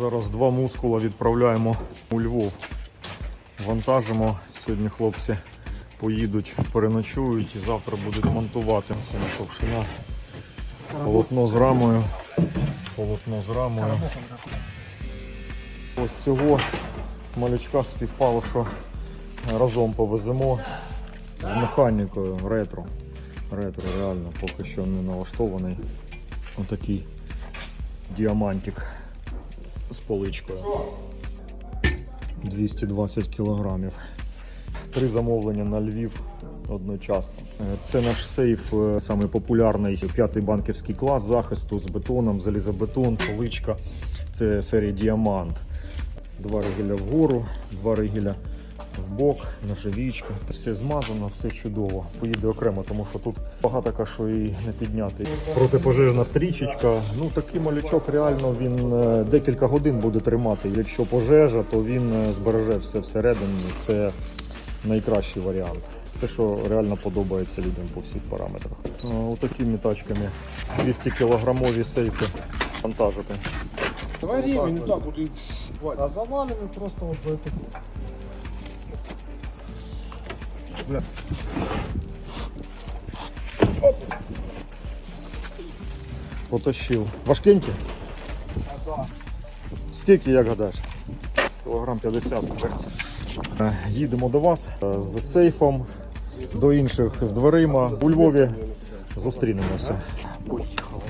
Зараз два мускула відправляємо у Львов. Вантажимо. Сьогодні хлопці поїдуть, переночують і завтра будуть монтувати це на ковшина. Полотно з рамою. Полотно з рамою. Ось цього малючка співпало, що разом повеземо з механікою ретро. Ретро реально поки що не налаштований. Отакий діамантик з поличкою. 220 кілограмів. Три замовлення на Львів одночасно. Е, Це наш сейф, саме популярний п'ятий банківський клас захисту з бетоном, залізобетон, поличка. Це серія Діамант. Два ригеля вгору, два ригеля в бок, нержавічка. Все змазано, все чудово. Поїде окремо, тому що тут багато що і не підняти. Протипожежна стрічечка. Ну такий малючок реально він е, декілька годин буде тримати. Якщо пожежа, то він е, збереже все всередині. Це найкращий варіант. Те, що реально подобається людям по всіх параметрах. Е, Отакими тачками 200 кілограмові сейфи вантажити. Давай ремень, ну так А завалими просто от за это. Потащив. Важкенький? Скільки, як гадаєш? Кілограм 50 береться. Е, Їдемо до вас е, з сейфом, до інших з дверима. У Львові зустрінемося. Поїхали.